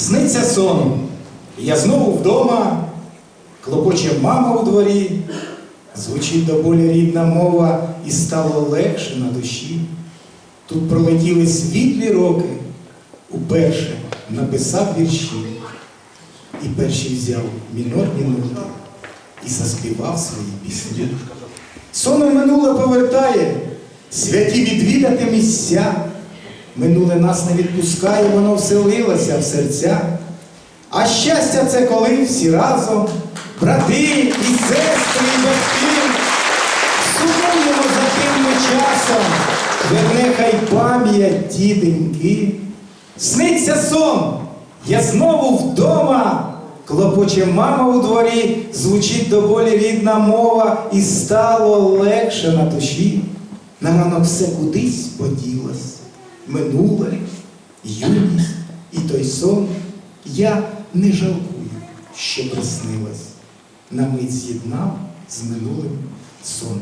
Сниться сон. Я знову вдома, клопоче мама у дворі, звучить до болі рідна мова, і стало легше на душі. Тут пролетіли світлі роки, уперше написав вірші, і перший взяв мінорні ноти і заспівав свої пісні. Соном минуле повертає, святі відвідати місця. Минуле нас не відпускає, воно вселилося в серця. А щастя це коли всі разом, брати і сестри, і батьки, сумуємо за тим часом, верне хай пам'ять ті деньки. Сниться сон, я знову вдома. Клопоче мама у дворі, звучить до болі рідна мова, і стало легше на душі. На ранок все кудись поділось, минуле, юність і той сон. Я не жалкую, що приснилась, на мить з'єднав з минулим сон.